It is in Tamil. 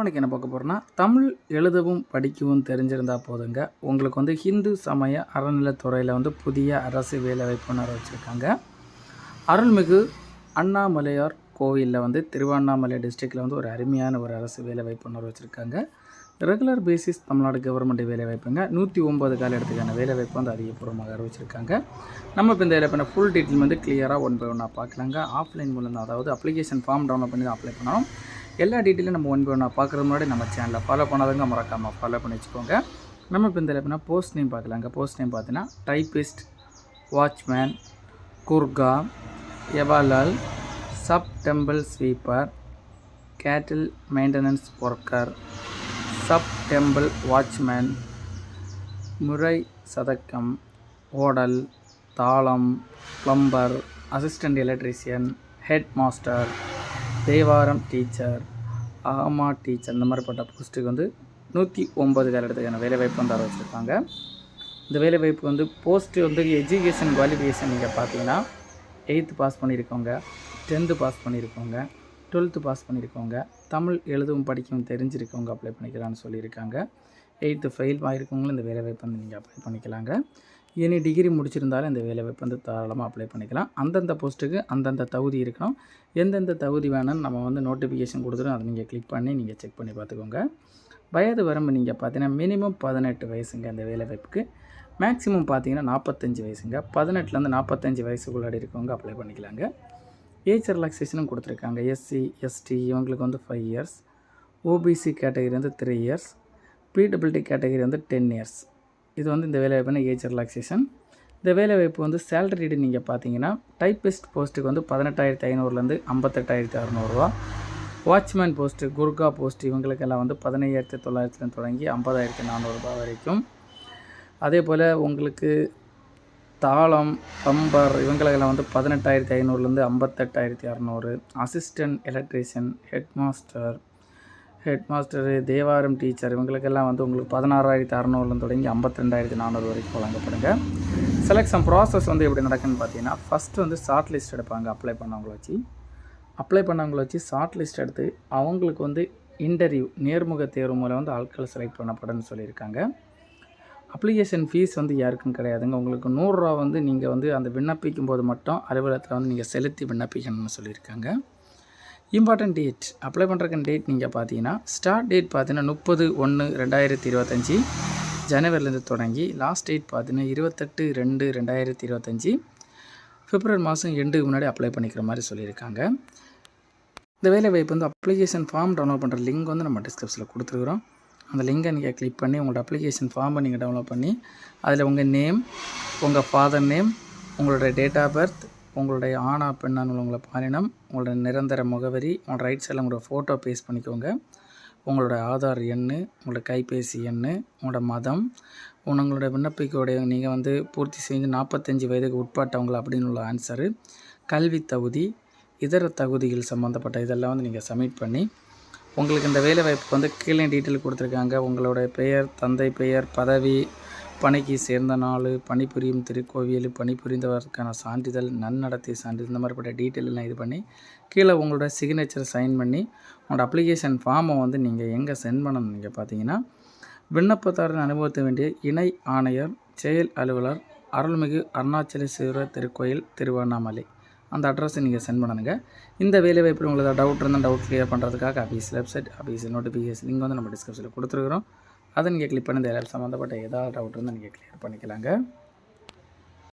இன்னைக்கு என்ன பார்க்க போகிறோன்னா தமிழ் எழுதவும் படிக்கவும் தெரிஞ்சிருந்தால் போதுங்க. உங்களுக்கு வந்து ஹிந்து சமய அறநிலைத்துறையில் வந்து புதிய அரசு வேலைவாய்ப்புனர் வச்சுருக்காங்க. அருள்மிகு அண்ணாமலையார் கோவிலில் வந்து திருவண்ணாமலை டிஸ்ட்ரிக்டில் வந்து ஒரு அருமையான ஒரு அரசு வேலைவாய்ப்புனர் வச்சுருக்காங்க. ரெகுலர் பேசிஸ் தமிழ்நாடு கவர்மெண்ட் வேலைவாய்ப்புங்க. நூற்றி ஒம்பது கால இடத்துக்கான வேலைவாய்ப்பு வந்து அதிகபூர்வமாக அறிவிச்சிருக்காங்க. நம்ம இப்போ இந்த வேலைப்பான ஃபுல் டீட்டெயில் வந்து கிளியராக ஒன் பை ஒன்னாக பார்க்கலாங்க. ஆஃப்லைன் மூலம் அதாவது அப்ளிகேஷன் ஃபார்ம் டவுன்லோட் பண்ணி தான் அப்ளை பண்ணணும். எல்லா டீட்டெயிலும் நம்ம ஒன் பை ஒன்றா பார்க்குறது முன்னாடி நம்ம சேனலில் ஃபாலோ பண்ணாதவங்க மறக்காமல் ஃபாலோ பண்ணி வச்சுக்கோங்க. நம்ம இப்போ இந்த எப்படின்னா போஸ்ட் நேம் பார்க்கலாங்க. போஸ்ட் நேம் பார்த்தீங்கன்னா typist watchman Gurkha எவாலால் sub temple sweeper cattle maintenance worker sub temple watchman முறை சதக்கம் ஓடல் தாளம் plumber assistant electrician head master Thevaram teacher ஆமா டீச்சர் அந்த மாதிரிப்பட்ட போஸ்ட்டுக்கு வந்து நூற்றி ஒம்பது காலத்துக்கான வேலைவாய்ப்பு வந்து ஆரம்பிச்சிருக்காங்க இந்த வேலைவாய்ப்பு வந்து போஸ்ட்டு வந்து எஜுகேஷன் குவாலிஃபிகேஷன் நீங்கள் பார்த்தீங்கன்னா எயித்து பாஸ் பண்ணியிருக்கோங்க டென்த்து பாஸ் பண்ணியிருக்கோங்க டுவெல்த்து பாஸ் பண்ணியிருக்கோங்க தமிழ் எழுதவும் படிக்கவும் தெரிஞ்சிருக்கவங்க அப்ளை பண்ணிக்கலாம்னு சொல்லியிருக்காங்க. எயித்து ஃபெயில் ஆகிருக்கவங்களும் இந்த வேலைவாய்ப்பு வந்து நீங்கள் அப்ளை பண்ணிக்கலாங்க. இனி டிகிரி முடிச்சிருந்தாலும் இந்த வேலைவாய்ப்பு வந்து தாராளமாக அப்ளை பண்ணிக்கலாம். அந்தந்த போஸ்ட்டுக்கு அந்தந்த தகுதி இருக்கணும். எந்தெந்த தகுதி வேணும்னு நம்ம வந்து நோட்டிஃபிகேஷன் கொடுத்துரும் அதை நீங்கள் கிளிக் பண்ணி நீங்கள் செக் பண்ணி பார்த்துக்கோங்க. வயது வரம்பு நீங்கள் பார்த்தீங்கன்னா மினிமம் பதினெட்டு வயசுங்க அந்த வேலைவாய்ப்புக்கு மேக்ஸிமம் பார்த்தீங்கன்னா நாற்பத்தஞ்சு வயசுங்க. பதினெட்டுலேருந்து நாற்பத்தஞ்சு வயசுக்குள்ளாடி இருக்கவங்க அப்ளை பண்ணிக்கலாங்க. ஏஜ் ரிலாக்ஸேஷனும் கொடுத்துருக்காங்க. எஸ்சி எஸ்டி இவங்களுக்கு வந்து ஃபைவ் இயர்ஸ் ஓபிசி கேட்டகரி வந்து த்ரீ இயர்ஸ் பிடபிள்டி கேட்டகரி வந்து டென் இயர்ஸ் இது வந்து இந்த வேலைவாய்ப்பான ஏஜ் ரிலாக்ஸேஷன் இந்த வேலைவாய்ப்பு வந்து சேலரிடு நீங்கள் பார்த்தீங்கன்னா டைப்பிஸ்ட் போஸ்ட்டுக்கு வந்து பதினெட்டாயிரத்தி ஐநூறுலேருந்து ஐம்பத்தெட்டாயிரத்தி அறநூறுவா. வாட்ச்மேன் போஸ்ட்டு குர்கா போஸ்ட் இவங்களுக்கெல்லாம் வந்து பதினையாயிரத்தி தொள்ளாயிரத்துலேருந்து தொடங்கி ஐம்பதாயிரத்தி நானூறுரூபா வரைக்கும். அதே போல் உங்களுக்கு தாளம் பம்பர் இவங்களுக்கெல்லாம் வந்து பதினெட்டாயிரத்தி ஐநூறுலேருந்து ஐம்பத்தெட்டாயிரத்தி அறநூறு. Assistant electrician head master head master Thevaram teacher இவங்களுக்கெல்லாம் வந்து உங்களுக்கு பதினாறாயிரத்தி அறநூறுலேருந்து தொடங்கி ஐம்பத்தி ரெண்டாயிரத்தி நானூறு வரைக்கும் வழங்கப்படுங்க. செலெக்ஷன் ப்ராசஸ் வந்து எப்படி நடக்குன்னு பார்த்தீங்கன்னா ஃபஸ்ட்டு வந்து ஷார்ட் லிஸ்ட் எடுப்பாங்க அப்ளை பண்ணவங்கள வச்சு. அப்ளை பண்ணவங்கள வச்சு ஷார்ட் லிஸ்ட் எடுத்து அவங்களுக்கு வந்து இன்டர்வியூ நேர்முக தேர்வு மூலம் வந்து ஆட்கள் செலக்ட் பண்ணப்படும்னு சொல்லியிருக்காங்க. அப்ளிகேஷன் ஃபீஸ் வந்து யாருக்கும் கிடையாதுங்க. உங்களுக்கு நூறுரூவா வந்து நீங்கள் வந்து அந்த விண்ணப்பிக்கும் போது மட்டும் அலுவலகத்தில் வந்து நீங்கள் செலுத்தி விண்ணப்பிக்கணும்னு சொல்லியிருக்காங்க. இம்பார்ட்டன்ட் டேட் அப்ளை பண்ணுறக்கு டேட் நீங்கள் பார்த்தீங்கன்னா ஸ்டார்ட் டேட் பார்த்தீங்கன்னா முப்பது ஒன்று ரெண்டாயிரத்தி இருபத்தஞ்சி ஜனவரிலேருந்து தொடங்கி லாஸ்ட் டேட் பார்த்தீங்கன்னா இருபத்தெட்டு ரெண்டு ரெண்டாயிரத்தி இருபத்தஞ்சி பிப்ரவரி மாதம் எண்டுக்கு முன்னாடி அப்ளை பண்ணிக்கிற மாதிரி சொல்லியிருக்காங்க. இந்த வேலை வாய்ப்பு வந்து அப்ளிகேஷன் ஃபார்ம் டவுன்லோட் பண்ணுற லிங்க் வந்து நம்ம டிஸ்கிரிப்ஷனில் கொடுத்துருக்குறோம். அந்த லிங்கை நீங்கள் கிளிக் பண்ணி உங்களோட அப்ளிகேஷன் ஃபார்மை நீங்கள் டவுன்லோட் பண்ணி அதில் உங்கள் நேம் உங்கள் ஃபாதர் நேம் உங்களோட டேட் ஆஃப் பர்த் உங்களுடைய ஆணா பெண்ணான்னு உங்களை பாலினம் உங்களோட நிரந்தர முகவரி உங்களோட ரைட் சைடில் உங்களோட ஃபோட்டோ பேஸ் பண்ணிக்கோங்க. உங்களோட ஆதார் எண் உங்களோட கைபேசி எண் உங்களோட மதம் உங்களோட விண்ணப்பிக்கோடைய நீங்கள் வந்து பூர்த்தி செஞ்சு நாற்பத்தஞ்சு வயதுக்கு உட்பட்டவங்க அப்படின்னு உள்ள ஆன்சரு கல்வி தகுதி இதர தகுதிகள் சம்மந்தப்பட்ட இதெல்லாம் வந்து நீங்கள் சப்மிட் பண்ணி உங்களுக்கு இந்த வேலைவாய்ப்பு வந்து கீழே டீட்டெயில் கொடுத்துருக்காங்க. உங்களோட பெயர் தந்தை பெயர் பதவி பணிக்கு சேர்ந்த நாள் பணிபுரியும் திருக்கோவில் பணிபுரிந்தவருக்கான சான்றிதழ் நன்னடத்தை சான்றிதழ் இந்த மாதிரிப்பட்ட டீட்டெயிலெலாம் இது பண்ணி கீழே உங்களோட சிக்னேச்சர் சைன் பண்ணி உங்களோட அப்ளிகேஷன் ஃபார்மை வந்து நீங்கள் எங்கே சென்ட் பண்ணணும் நீங்கள் பார்த்தீங்கன்னா விண்ணப்பத்தாரன் அனுபவித்த வேண்டிய இணை ஆணையர் செயல் அலுவலர் அருள்மிகு அருணாச்சலேஸ்வரர் திருக்கோயில் திருவண்ணாமலை. அந்த அட்ரஸை நீங்கள் சென்ட் பண்ணணுங்க இந்த வேலை வாய்ப்பில் உங்களுக்கு டவுட் இருந்தால் டவுட் கிளியர் பண்ணுறதுக்காக office website office notification link வந்து நம்ம டிஸ்கிரிப்ஷனில் கொடுத்துருக்குறோம். அதை நீங்கள் கிளிக் பண்ணி இந்த சம்மந்தப்பட்ட ஏதாவது டவுட் இருந்தால் நீங்கள் கிளியர் பண்ணிக்கலாங்க.